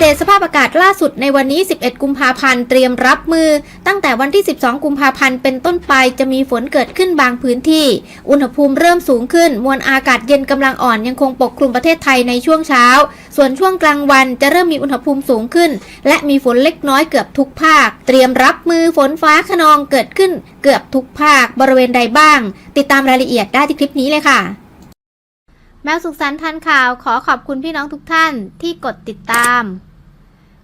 เดตสภาพอากาศล่าสุดในวันนี้ 11 กุมภาพันธ์ เตรียมรับมือ ตั้งแต่วันที่ 12 กุมภาพันธ์ เป็นต้นไปจะมีฝนเกิดขึ้นบางพื้นที่ อุณหภูมิเริ่มสูงขึ้น มวลอากาศเย็นกำลังอ่อนยังคงปกคลุมประเทศไทยในช่วงเช้า ส่วนช่วงกลางวันจะเริ่มมีอุณหภูมิสูงขึ้น และมีฝนเล็กน้อยเกือบทุกภาค เตรียมรับมือฝนฟ้าขนองเกิดขึ้น เกือบทุกภาค บริเวณใดบ้าง ติดตามรายละเอียดได้ที่คลิปนี้เลยค่ะแมวสุขสันต์ทันข่าวขอขอบคุณพี่น้องทุกท่านที่กดติดตาม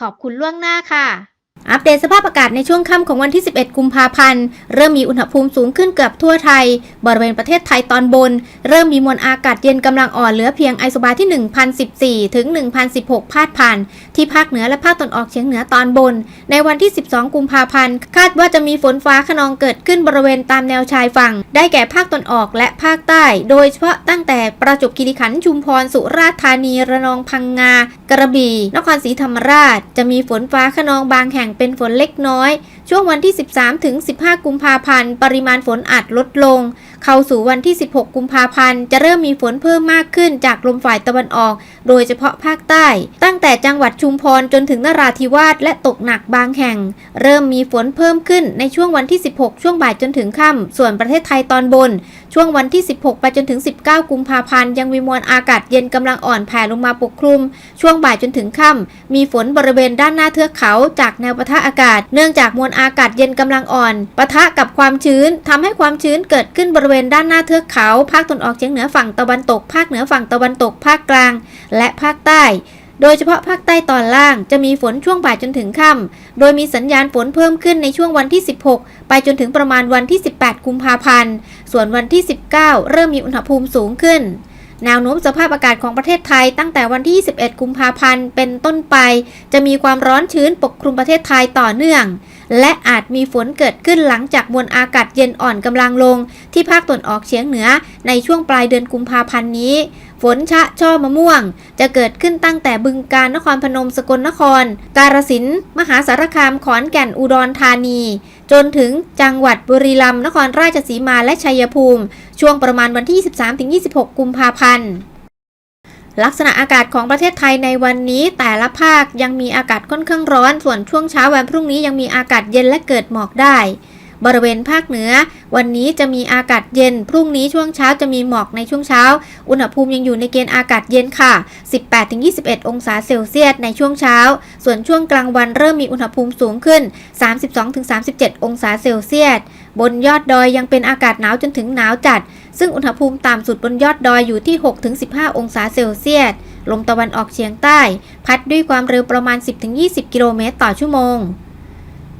ขอบคุณล่วงหน้าค่ะ อัปเดตสภาพอากาศในช่วงค่ำของวันที่ 11 กุมภาพันธ์ เริ่มมีอุณหภูมิสูงขึ้นเกือบทั่วไทย บริเวณประเทศไทยตอนบน เริ่มมีมวลอากาศเย็นกำลังอ่อนเหลือเพียงไอโซบาที่ 1014 ถึง 1016 พาดผ่าน ที่ภาคเหนือและภาคตะวันออกเฉียงเหนือตอนบน ในวันที่ 12 กุมภาพันธ์ คาดว่าจะมีฝนฟ้าขนองเกิดขึ้นบริเวณตามแนวชายฝั่ง ได้แก่ภาคตะวันออกและภาคใต้ โดยเฉพาะตั้งแต่ประจวบคีรีขันธ์ชุมพรสุราษฎร์ธานีระนองพังงา กระบี่ นครศรีธรรมราช จะมีฝนฟ้าขนองบางแห่งเป็นฝนเล็กน้อย ช่วงวันที่ 13 ถึง 15 กุมภาพันธ์ ปริมาณฝนอาจลดลง เข้าสู่วันที่ 16 กุมภาพันธ์ จะเริ่มมีฝนเพิ่มมากขึ้นจากลมฝ่ายตะวันออก โดยเฉพาะภาคใต้ ตั้งแต่จังหวัดชุมพรจนถึงนราธิวาสและตกหนักบางแห่ง เริ่มมีฝนเพิ่มขึ้นในช่วงวันที่ 16 ช่วงบ่ายจนถึงค่ำ ส่วนประเทศไทยตอนบน ช่วงวันที่ 16 ไปจนถึง 19 กุมภาพันธ์ยังมีมวลอากาศเย็นกำลังอ่อนแผ่ลงมาปกคลุม ช่วงบ่ายจนถึงค่ำมีฝนบริเวณด้านหน้าเทือกเขาจากแนวปะทะอากาศ เนื่องจากมวลอากาศเย็นกำลังอ่อนปะทะกับความชื้นทำให้ความชื้นเกิดขึ้นบริเวณด้านหน้าเทือกเขา ภาคตะวันออกเฉียงเหนือฝั่งตะวันตก ภาคเหนือฝั่งตะวันตก ภาคกลาง และภาคใต้ โดยเฉพาะภาคใต้ตอนล่างจะมีฝนช่วงบ่ายจนถึงค่ำโดยมีสัญญาณฝนเพิ่มขึ้นในช่วงวันที่ 16 ไปจนถึงประมาณวันที่ 18 กุมภาพันธ์ ส่วนวันที่ 19 เริ่มมีอุณหภูมิสูงขึ้นแนวโน้มสภาพอากาศของประเทศไทยตั้งแต่วันที่ 21 กุมภาพันธ์ เป็นต้นไป จะมีความร้อนชื้นปกคลุมประเทศไทยต่อเนื่อง และอาจมีฝนเกิดขึ้นหลังจากมวลอากาศเย็นอ่อนกำลังลง ที่ภาคตะวันออกเฉียงเหนือในช่วงปลายเดือนกุมภาพันธ์นี้ ฝนชะช่อมะม่วง จะเกิดขึ้นตั้งแต่บึงกาฬนครพนมสกลนคร กาฬสินธุ์มหาสารคามขอนแก่นอุดรธานี จนถึงจังหวัดบุรีรัมย์นครราชสีมาและชัยภูมิ ช่วงประมาณวันที่23-26 กุมภาพันธ์ ลักษณะอากาศของประเทศไทยในวันนี้แต่ละภาคยังมีอากาศค่อนข้างร้อน ส่วนช่วงเช้าวันพรุ่งนี้ยังมีอากาศเย็นและเกิดหมอกได้ บริเวณภาคเหนือ วันนี้จะมีอากาศเย็น พรุ่งนี้ช่วงเช้าจะมีหมอกในช่วงเช้า อุณหภูมิยังอยู่ในเกณฑ์อากาศเย็นค่ะ 18-21 องศาเซลเซียสในช่วงเช้า ส่วนช่วงกลางวันเริ่มมีอุณหภูมิสูงขึ้น 32-37 องศาเซลเซียส บนยอดดอยยังเป็นอากาศหนาวจนถึงหนาวจัด ซึ่งอุณหภูมิต่ำสุดบนยอดดอยอยู่ที่ 6-15 องศาเซลเซียส ลมตะวันออกเฉียงใต้ พัดด้วยความเร็วประมาณ 10-20 กิโลเมตรต่อชั่วโมง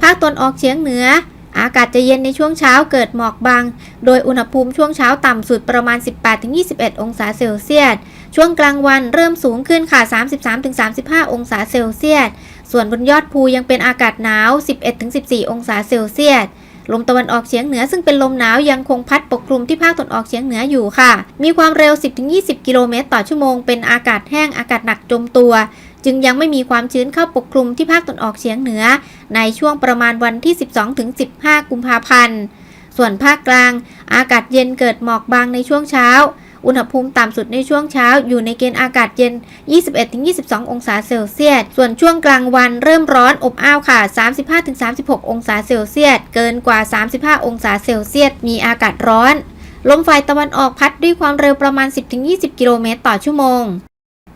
ภาคตะวันออกเฉียงเหนือ อากาศจะเย็นในช่วงเช้าเกิดหมอกบาง โดยอุณหภูมิช่วงเช้าต่ำสุดประมาณ 18-21 องศาเซลเซียส ช่วงกลางวันเริ่มสูงขึ้นค่ะ 33-35 องศาเซลเซียส ส่วนบนยอดภูยังเป็นอากาศหนาว 11-14 องศาเซลเซียส ลมตะวันออกเฉียงเหนือซึ่งเป็นลมหนาวยังคงพัดปกคลุมที่ภาคตะวันออกเฉียงเหนืออยู่ค่ะ มีความเร็ว 10-20 กิโลเมตรต่อชั่วโมง เป็นอากาศแห้งอากาศหนักจมตัว จึงยังไม่มีความชื้นเข้าปกคลุมที่ภาคตะวันออกเฉียงเหนือ ในช่วงประมาณวันที่ 12-15 กุมภาพันธ์ ส่วนภาคกลาง อากาศเย็นเกิดหมอกบางในช่วงเช้า อุณหภูมิต่ำสุดในช่วงเช้าอยู่ในเกณฑ์อากาศเย็น 21-22 องศาเซลเซียส ส่วนช่วงกลางวันเริ่มร้อนอบอ้าวค่ะ 35-36 องศาเซลเซียส เกินกว่า 35 องศาเซลเซียส มีอากาศร้อน ลมฝ่ายตะวันออกพัดด้วยความเร็วประมาณ 10-20 กิโลเมตรต่อชั่วโมง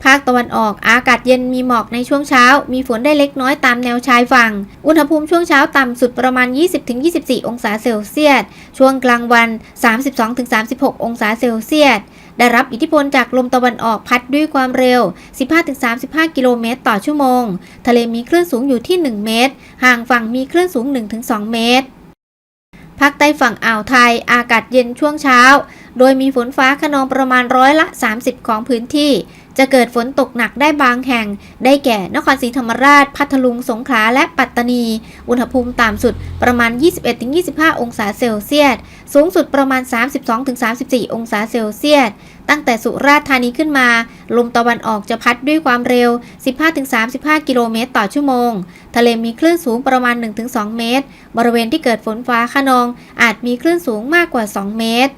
ภาคตะวันออกอากาศเย็นมีหมอกในช่วงเช้า มีฝนได้เล็กน้อยตามแนวชายฝั่ง อุณหภูมิช่วงเช้าต่ำสุดประมาณ 20-24 องศาเซลเซียส ช่วงกลางวัน 32-36 องศาเซลเซียส ได้รับอิทธิพลจากลมตะวันออกพัดด้วยความเร็ว 15-35 กิโลเมตรต่อชั่วโมง ทะเลมีคลื่นสูงอยู่ที่ 1 เมตร ห่างฝั่งมีคลื่นสูง 1-2 เมตรภาคใต้ฝั่งอ่าวไทย อากาศเย็นช่วงเช้า โดยมีฝนฟ้าขนองประมาณร้อยละ 30 ของพื้นที่ จะเกิดฝนตกหนักได้บางแห่ง ได้แก่ นครศรีธรรมราช พัทลุง สงขลา และปัตตานี อุณหภูมิต่ำสุดประมาณ 21-25 องศาเซลเซียส สูงสุดประมาณ 32-34 องศาเซลเซียส ตั้งแต่สุราษฎร์ธานีขึ้นมา ลมตะวันออกจะพัดด้วยความเร็ว 15-35 กิโลเมตรต่อชั่วโมง ทะเลมีคลื่นสูงประมาณ 1-2 เมตร บริเวณที่เกิดฝนฟ้าขนอง อาจมีคลื่นสูงมากกว่า 2 เมตร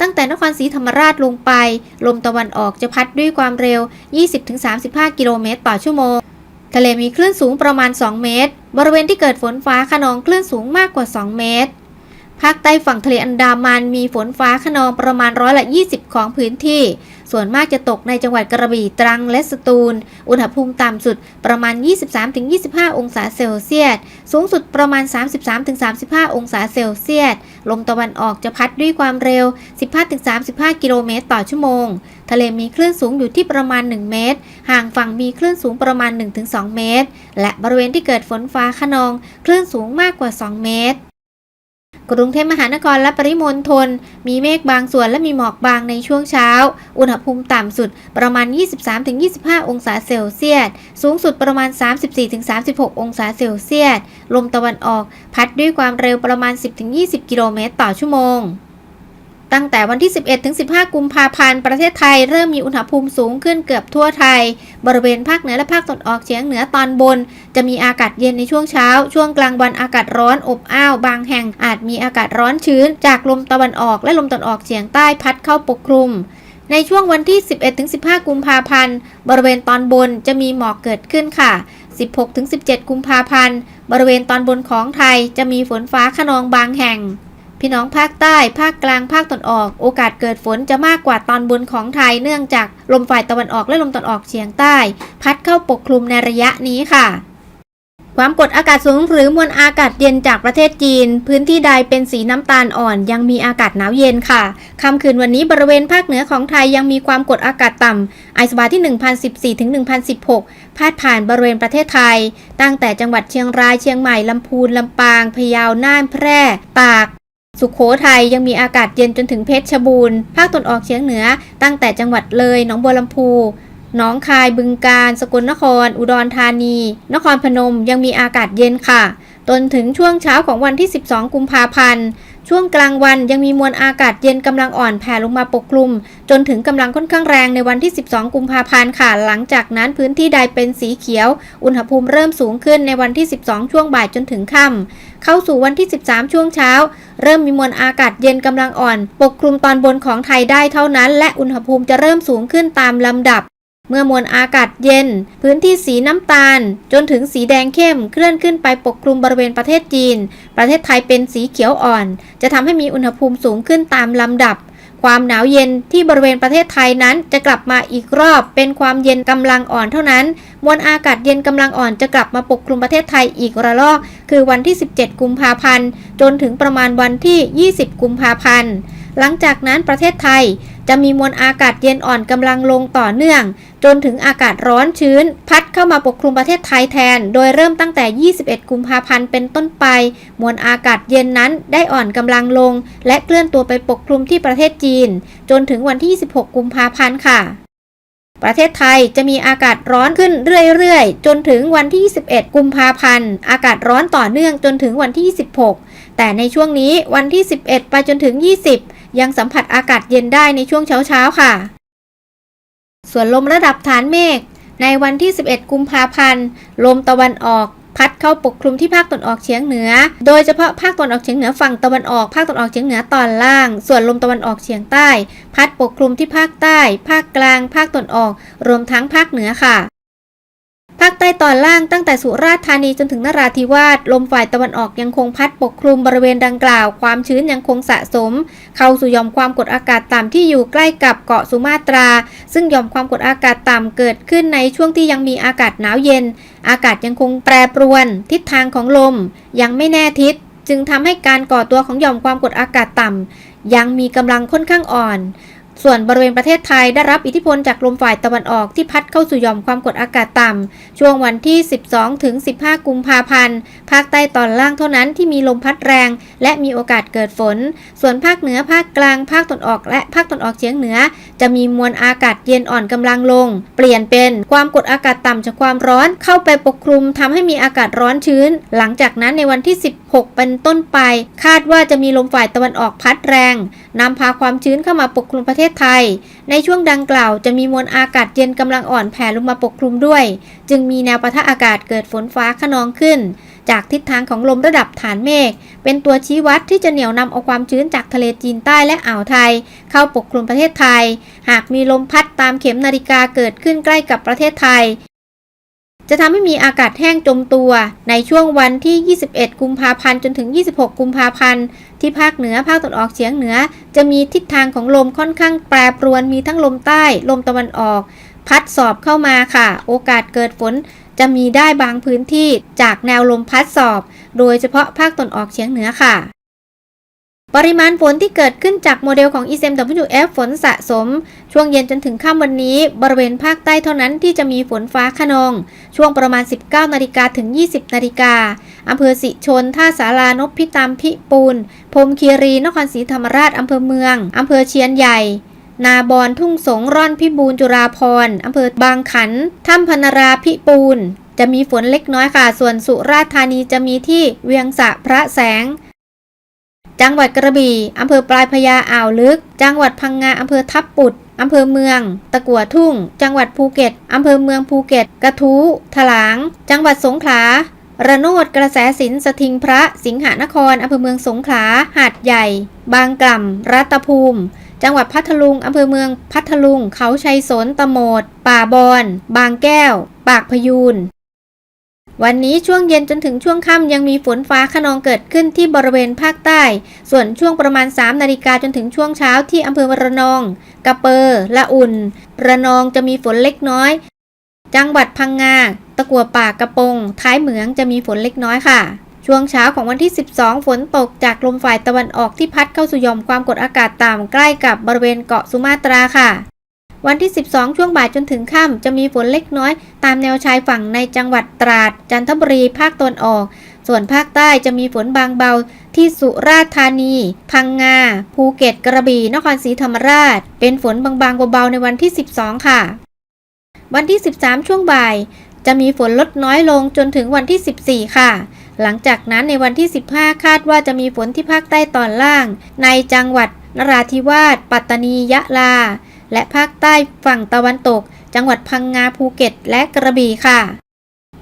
ตั้งแต่นครศรีธรรมราชลงไป ลมตะวันออกจะพัดด้วยความเร็ว 20-35 กิโลเมตรต่อชั่วโมง ทะเลมีคลื่นสูงประมาณ 2 เมตร บริเวณที่เกิดฝนฟ้าขนองคลื่นสูงมากกว่า 2 เมตร ภาคใต้ฝั่งทะเลอันดามันมีฝนฟ้าขนองประมาณร้อยละ20 ของพื้นที่ ส่วนมากจะตกในจังหวัดกระบี่ตรังและสตูล อุณหภูมิต่ำสุดประมาณ 23-25 องศาเซลเซียส สูงสุดประมาณ 33-35 องศาเซลเซียส ลมตะวันออกจะพัดด้วยความเร็ว 15-35 กิโลเมตรต่อชั่วโมง ทะเลมีคลื่นสูงอยู่ที่ประมาณ 1 เมตร ห่างฝั่งมีคลื่นสูงประมาณ 1-2 เมตร และบริเวณที่เกิดฝนฟ้าขนอง คลื่นสูงมากกว่า 2 เมตร กรุงเทพมหานครและปริมณฑลมีเมฆบางส่วนและมีหมอกบางในช่วงเช้า อุณหภูมิต่ำสุดประมาณ 23-25 องศาเซลเซียส สูงสุดประมาณ 34-36 องศาเซลเซียส ลมตะวันออกพัดด้วยความเร็วประมาณ 10-20 กิโลเมตรต่อชั่วโมง ตั้งแต่วันที่ 11-15 กุมภาพันธ์ ประเทศไทยเริ่มมีอุณหภูมิสูงขึ้นเกือบทั่วไทย บริเวณภาคเหนือและภาคตะวันออกเฉียงเหนือตอนบน จะมีอากาศเย็นในช่วงเช้า ช่วงกลางวันอากาศร้อนอบอ้าว บางแห่งอาจมีอากาศร้อนชื้น จากลมตะวันออกและลมตะวันออกเฉียงใต้พัดเข้าปกคลุมในช่วงวันที่ 11-15 กุมภาพันธ์ บริเวณตอนบนจะมีหมอกเกิดขึ้นค่ะ 16-17 กุมภาพันธ์ บริเวณตอนบนของไทยจะมีฝนฟ้าขนองบางแห่ง พี่น้องภาคใต้ ภาคกลาง ภาคตะวันออก โอกาสเกิดฝนจะมากกว่าตอนบนของไทย เนื่องจากลมฝ่ายตะวันออกและลมตะวันออกเฉียงใต้ พัดเข้าปกคลุมในระยะนี้ค่ะ ความกดอากาศสูงหรือมวลอากาศเย็นจากประเทศจีน พื้นที่ใดเป็นสีน้ำตาลอ่อนยังมีอากาศหนาวเย็นค่ะค่ำคืนวันนี้บริเวณภาคเหนือของไทยยังมีความกดอากาศต่ำไอสบาที่ 1014ถึง1016 พาดผ่านบริเวณประเทศไทย ตั้งแต่จังหวัดเชียงรายเชียงใหม่ลำพูนลำปางพะเยาน่านแพร่ ตาก สุขโขทัยยังมีอากาศเย็นจนถึงเพชรบูรณ์ ภาคตะวันออกเฉียงเหนือ ตั้งแต่จังหวัดเลย หนองบัวลำพู หนองคาย บึงกาฬ สกลนคร อุดรธานี นครพนม ยังมีอากาศเย็นค่ะ จนถึงช่วงเช้าของวันที่ 12 กุมภาพันธ์ ช่วงกลางวันยังมีมวลอากาศเย็นกำลังอ่อนแผ่ลงมาปกคลุม จนถึงกำลังค่อนข้างแรงในวันที่ 12 กุมภาพันธ์ค่ะ หลังจากนั้นพื้นที่ใดเป็นสีเขียว อุณหภูมิเริ่มสูงขึ้นในวันที่ 12 ช่วงบ่ายจนถึงค่ำเข้าสู่วันที่ 13 ช่วงเช้า เริ่มมีมวลอากาศเย็นกำลังอ่อน ปกคลุมตอนบนของไทยได้เท่านั้น และอุณหภูมิจะเริ่มสูงขึ้นตามลำดับ เมื่อมวลอากาศเย็น พื้นที่สีน้ำตาล จนถึงสีแดงเข้มเคลื่อนขึ้นไปปกคลุมบริเวณประเทศจีน ประเทศไทยเป็นสีเขียวอ่อน จะทำให้มีอุณหภูมิสูงขึ้นตามลำดับ ความหนาวเย็นที่บริเวณประเทศไทยนั้นจะกลับมาอีกรอบ เป็นความเย็นกำลังอ่อนเท่านั้น มวลอากาศเย็นกำลังอ่อนจะกลับมาปกคลุมประเทศไทยอีกระลอก คือวันที่ 17 กุมภาพันธ์ จนถึงประมาณวันที่ 20 กุมภาพันธ์หลังจากนั้นประเทศไทย จะมีมวลอากาศเย็นอ่อนกำลังลงต่อเนื่อง จนถึงอากาศร้อนชื้น พัดเข้ามาปกคลุมประเทศไทยแทน โดยเริ่มตั้งแต่ 21 กุมภาพันธ์เป็นต้นไป มวลอากาศเย็นนั้นได้อ่อนกำลังลง และเคลื่อนตัวไปปกคลุมที่ประเทศจีน จนถึงวันที่ 26 กุมภาพันธ์ค่ะประเทศไทยจะมีอากาศร้อนขึ้นเรื่อยๆ จนถึงวันที่21กุมภาพันธ์ อากาศร้อนต่อเนื่องจนถึงวันที่26แต่ในช่วงนี้วันที่ 11 ไปจนถึง 20 ยังสัมผัสอากาศเย็นได้ในช่วงเช้าๆค่ะ ส่วนลมระดับฐานเมฆในวันที่ 11 กุมภาพันธ์ ลมตะวันออก พัดเข้าปกคลุมที่ภาคตะวันออกเฉียงเหนือ โดยเฉพาะภาคตะวันออกเฉียงเหนือฝั่งตะวันออก ภาคตะวันออกเฉียงเหนือตอนล่าง ส่วนลมตะวันออกเฉียงใต้ พัดปกคลุมที่ภาคใต้ ภาคกลาง ภาคตะวันออก รวมทั้งภาคเหนือค่ะ ภาคใต้ตอนล่างตั้งแต่สุราษฎร์ธานีจนถึงนราธิวาสลมฝ่ายตะวันออกยังคงพัดปกคลุมบริเวณดังกล่าว ความชื้นยังคงสะสม เข้าสู่หย่อมความกดอากาศต่ำที่อยู่ใกล้กับเกาะสุมาตรา ซึ่งหย่อมความกดอากาศต่ำเกิดขึ้นในช่วงที่ยังมีอากาศหนาวเย็น อากาศยังคงแปรปรวน ทิศทางของลม ยังไม่แน่ทิศ จึงทำให้การก่อตัวของหย่อมความกดอากาศต่ำยังมีกำลังค่อนข้างอ่อน ส่วนบริเวณประเทศไทยได้รับอิทธิพลจากลมฝ่ายตะวันออกที่พัดเข้าสู่หย่อมความกดอากาศต่ำ ช่วงวันที่ 12 ถึง 15 กุมภาพันธ์ ภาคใต้ตอนล่างเท่านั้นที่มีลมพัดแรง และมีโอกาสเกิดฝน ส่วนภาคเหนือภาคกลาง ภาคตะวันออก และภาคตะวันออกเฉียงเหนือ จะมีมวลอากาศเย็นอ่อนกำลังลง เปลี่ยนเป็นความกดอากาศต่ำจากความร้อนเข้าไปปกคลุมทำให้มีอากาศร้อนชื้น หลังจากนั้นในวันที่ 16 เป็นต้นไป คาดว่าจะมีลมฝ่ายตะวันออกพัดแรง นำพาความชื้นเข้ามาปกคลุมประเทศไทย ในช่วงดังกล่าวจะมีมวลอากาศเย็นกำลังอ่อนแผ่ลงมาปกคลุมด้วย จึงมีแนวปะทะอากาศเกิดฝนฟ้าขนองขึ้น จากทิศทางของลมระดับฐานเมฆเป็นตัวชี้วัดที่จะเหนี่ยวนำเอาความชื้นจากทะเลจีนใต้และอ่าวไทย เข้าปกคลุมประเทศไทย หากมีลมพัดตามเข็มนาฬิกาเกิดขึ้นใกล้กับประเทศไทยจะทำให้มีอากาศแห้งจมตัว ในช่วงวันที่ 21 กุมภาพันธ์ จนถึง 26 กุมภาพันธ์ ที่ภาคเหนือภาคตะวันออกเฉียงเหนือ จะมีทิศทางของลมค่อนข้างแปรปรวนมีทั้งลมใต้ ลมตะวันออก พัดสอบเข้ามาค่ะ โอกาสเกิดฝนจะมีได้บางพื้นที่จากแนวลมพัดสอบ โดยเฉพาะภาคตะวันออกเฉียงเหนือค่ะ ปริมาณฝนที่เกิดขึ้นจากโมเดลของ ECMWF ฝนสะสม ช่วงเย็นจนถึงค่ำวันนี้ บริเวณภาคใต้เท่านั้นที่จะมีฝนฟ้าขนอง ช่วงประมาณ 19 นาฬิกาถึง 20 นาฬิกาอำเภอสิชน ท่าสารานพพิตามพิปูนพรมคีรี นครศรีธรรมราชอำเภอเมืองอำเภอเชียนใหญ่ นาบอนทุ่งสงร่อนพิบูรจุราพรอำเภอบางขันถ้ำพนราพิปูนจะมีฝนเล็กน้อยค่ะ ส่วนสุราษฎร์ธานีจะมีที่เวียงสะพระแสง จังหวัดกระบี่อำเภอปลายพญาอ่าวลึก จังหวัดพังงาอำเภอทับปุดอำเภอเมือง ตะกัวทุ่ง จังหวัดภูเก็ตอำเภอเมืองภูเก็ต กระทู้ถลาง จังหวัดสงขลาระโนดกระแสสินสถิงพระ สิงหนครอำเภอเมืองสงขลา หาดใหญ่ บางกล่ำ รัตภูมิ จังหวัดพัทลุงอำเภอเมืองพัทลุง เขาชัยสนตะโมด ป่าบอน บางแก้ว ปากพยูน วันนี้ช่วงเย็นจนถึงช่วงค่ำยังมีฝนฟ้าขนองเกิดขึ้นที่บริเวณภาคใต้ ส่วนช่วงประมาณ 3 นาฬิกาจนถึงช่วงเช้าที่อำเภอระนอง กระเปอร์ละอุ่น ระนองจะมีฝนเล็กน้อย จังหวัดพังงา ตะกัวป่ากระปง ท้ายเหมืองจะมีฝนเล็กน้อยค่ะ ช่วงเช้าของวันที่ 12 ฝนตกจากลมฝ่ายตะวันออกที่พัดเข้าสู่ยอมความกดอากาศต่ำใกล้กับบริเวณเกาะสุมาตราค่ะ วันที่ 12 ช่วงบ่ายจนถึงค่ำจะมีฝนเล็กน้อย ตามแนวชายฝั่งในจังหวัดตราด จันทบุรีภาคตะวันออก ส่วนภาคใต้จะมีฝนบางเบา ที่สุราษฎร์ธานี พังงา ภูเก็ตกระบี่นครศรีธรรมราช เป็นฝนบางๆเบาๆในวันที่ 12 ค่ะ วันที่ 13 ช่วงบ่าย จะมีฝนลดน้อยลงจนถึงวันที่ 14 ค่ะหลังจากนั้นในวันที่ 15 คาดว่าจะมีฝนที่ภาคใต้ตอนล่าง ในจังหวัดนราธิวาส ปัตตานี ยะลา และภาคใต้ฝั่งตะวันตก จังหวัดพังงาภูเก็ต และกระบี่ค่ะ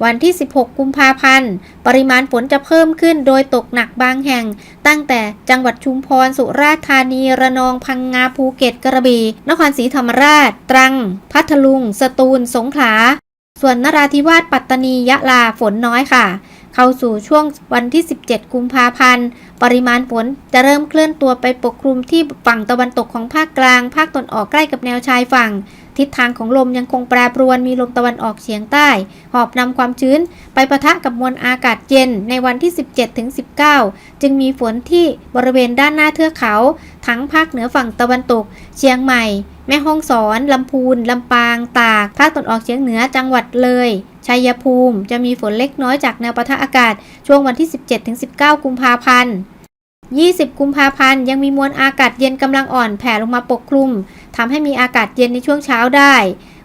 วันที่ 16 กุมภาพันธ์ ปริมาณฝนจะเพิ่มขึ้นโดยตกหนักบางแห่ง ตั้งแต่จังหวัดชุมพร สุราษฎร์ธานี ระนอง พังงา ภูเก็ต กระบี่ นครศรีธรรมราช ตรัง พัทลุง สตูล สงขลา ส่วนนราธิวาส ปัตตานี ยะลา ฝนน้อยค่ะ เข้าสู่ช่วงวันที่ 17 กุมภาพันธ์ ปริมาณฝนจะเริ่มเคลื่อนตัวไปปกคลุมที่ฝั่งตะวันตกของภาคกลาง ภาคตะวันออกใกล้กับแนวชายฝั่ง ทิศทางของลมยังคงแปรปรวนมีลมตะวันออกเฉียงใต้ หอบนำความชื้นไปปะทะกับมวลอากาศเย็นในวันที่ 17-19 จึงมีฝนที่บริเวณด้านหน้าเทือกเขา ทั้งภาคเหนือฝั่งตะวันตก เชียงใหม่ แม่ฮ่องสอน ลำพูน ลำปาง ตาก ภาคตะวันออกเฉียงเหนือจังหวัดเลย ชัยภูมิ จะมีฝนเล็กน้อยจากแนวปะทะอากาศ ช่วงวันที่ 17-19 กุมภาพันธ์ 20 กุมภาพันธ์ยังมีมวลอากาศเย็นกำลังอ่อนแผ่ลงมาปกคลุมทำให้มีอากาศเย็นในช่วงเช้าได้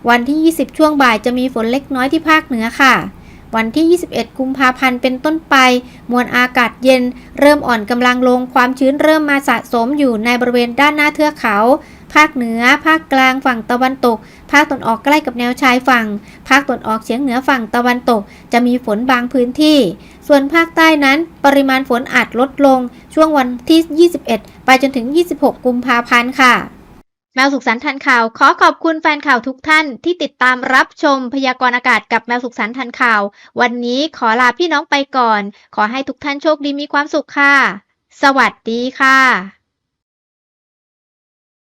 วันที่ 20 ช่วงบ่ายจะมีฝนเล็กน้อยที่ภาคเหนือค่ะ วันที่ 21 กุมภาพันธ์เป็นต้นไป มวลอากาศเย็น เริ่มอ่อนกำลังลงความชื้นเริ่มมาสะสมอยู่ในบริเวณด้านหน้าเทือกเขา ภาคเหนือ ภาคกลางฝั่งตะวันตก ภาคตะวันออกใกล้กับแนวชายฝั่ง ภาคตะวันออกเฉียงเหนือฝั่งตะวันตก จะมีฝนบางพื้นที่ ส่วนภาคใต้นั้น ปริมาณฝนอาจลดลง ช่วงวันที่ 21 ไปจนถึง 26 กุมภาพันธ์ค่ะแมวสุขสันต์ทันข่าว ขอขอบคุณแฟนข่าวทุกท่านที่ติดตามรับชมพยากรณ์อากาศกับแมวสุขสันต์ทันข่าว วันนี้ขอลาพี่น้องไปก่อน ขอให้ทุกท่านโชคดีมีความสุขค่ะ สวัสดีค่ะ